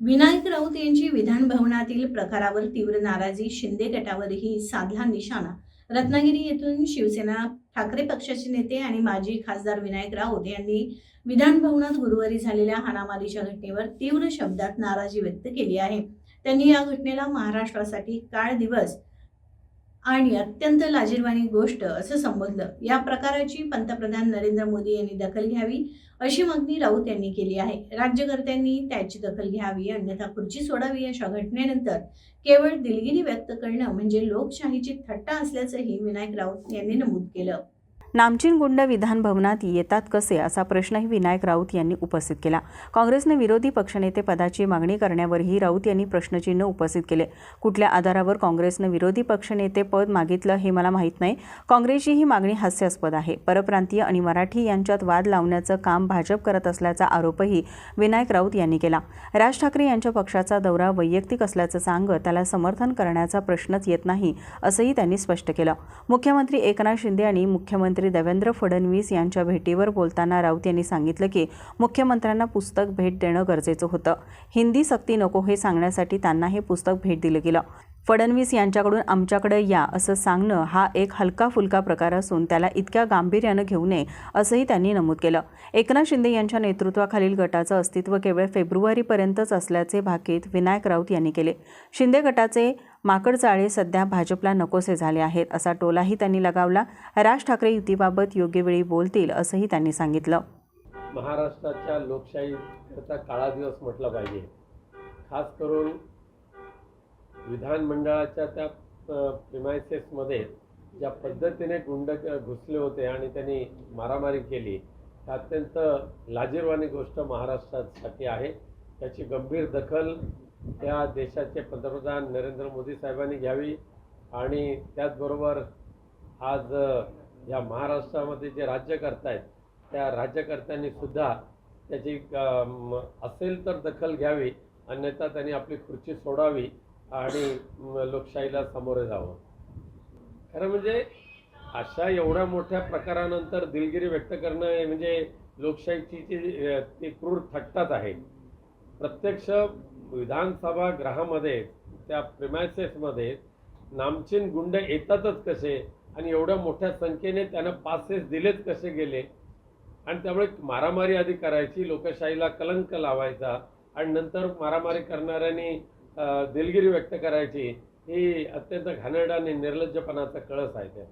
विनायक राऊत यांची विधान भवनातील प्रकारावर तीव्र नाराजी शिंदे गटावरही साधला निशाणा. रत्नागिरी येथून शिवसेना ठाकरे पक्षाचे नेते आणि माजी खासदार विनायक राऊत यांनी विधानभवनात गुरुवारी झालेल्या हाणामारीच्या घटनेवर तीव्र शब्दात नाराजी व्यक्त केली आहे. त्यांनी या घटनेला महाराष्ट्रासाठी काळ दिवस आणि अत्यंत लाजीरवाणी गोष्ट असं संबोधलं. या प्रकाराची पंतप्रधान नरेंद्र मोदी यांनी दखल घ्यावी अशी मागणी राऊत यांनी केली आहे. राज्यकर्त्यांनी त्याची दखल घ्यावी अन्यथा खुर्ची सोडावी अशा घटनेनंतर केवळ दिलगिरी व्यक्त करणं म्हणजे लोकशाहीची थट्टा असल्याचंही विनायक राऊत यांनी नमूद केलं. नामचीन गुंड विधान भवनात येतात कसे असा प्रश्नही विनायक राऊत यांनी उपस्थित केला. काँग्रेसने विरोधी पक्षनेते पदाची मागणी करण्यावरही राऊत यांनी प्रश्नचिन्ह उपस्थित केले. कुठल्या आधारावर काँग्रेसनं विरोधी पक्षनेते पद मागितलं हे मला माहीत नाही. काँग्रेसची ही मागणी हास्यास्पद आहे. परप्रांतीय आणि मराठी यांच्यात वाद लावण्याचं काम भाजप करत असल्याचा आरोपही विनायक राऊत यांनी केला. राज ठाकरे यांच्या पक्षाचा दौरा वैयक्तिक असल्याचं सांगत त्याला समर्थन करण्याचा प्रश्नच येत नाही असंही त्यांनी स्पष्ट केलं. मुख्यमंत्री एकनाथ शिंदे आणि मुख्यमंत्री देवेंद्र फडणवीस यांच्या भेटीवर बोलताना राऊत यांनी सांगितलं की मुख्यमंत्र्यांना पुस्तक भेट देणं गरजेचं होतं. हिंदी सक्ती नको हे सांगण्यासाठी त्यांना हे पुस्तक भेट दिलं गेलं. फडणवीस यांच्याकडून आमच्याकडे या असं सांगणं हा एक हलका फुलका प्रकार असून त्याला इतक्या गांभीर्यानं घेऊ नये असंही त्यांनी नमूद केलं. एकनाथ शिंदे यांच्या नेतृत्वाखालील गटाचं अस्तित्व केवळ फेब्रुवारीपर्यंतच असल्याचे भाकीत विनायक राऊत यांनी केले. शिंदे गटाचे माकडचाळे सध्या भाजपला नकोसे झाले आहेत असा टोलाही त्यांनी लगावला. राज ठाकरे युतीबाबत योग्य वेळी बोलतील असंही त्यांनी सांगितलं. महाराष्ट्राच्या लोकशाहीचा काळा दिवस म्हटला पाहिजे. खास करून विधानमंडळाच्या त्या प्रिमायसेसमध्ये ज्या पद्धतीने गुंड घुसले होते आणि त्यांनी मारामारी केली अत्यंत लाजीरवाणी गोष्ट महाराष्ट्रासाठी आहे. त्याची गंभीर दखल त्या देशाचे पंतप्रधान नरेंद्र मोदी साहेबांनी घ्यावी आणि त्याचबरोबर आज या महाराष्ट्रामध्ये जे राज्य करतायत त्या राज्यकर्त्यांनी सुद्धा त्याची असेल तर दखल घ्यावी अन्यथा त्यांनी आपली खुर्ची सोडावी आणि लोकशाहीला सामोरे जावं. खरं म्हणजे अशा एवढ्या मोठ्या प्रकारानंतर दिलगिरी व्यक्त करणं हे म्हणजे लोकशाहीची जी ती क्रूर थट्टाच आहे. प्रत्यक्ष विधानसभा ग्रहामध्ये त्या प्रिमायसेसमध्ये नामचीन गुंड येतातच कसे आणि एवढ्या मोठ्या संख्येने त्यांना पासेस दिलेच कसे गेले? आणि त्यामुळे मारामारी आधी करायची लोकशाहीला कलंक लावायचा आणि नंतर मारामारी करणाऱ्यांनी दिलगिरी व्यक्त करायची ही अत्यंत घाणेरडा आणि निर्लज्जपणाचा कळस आहे. त्या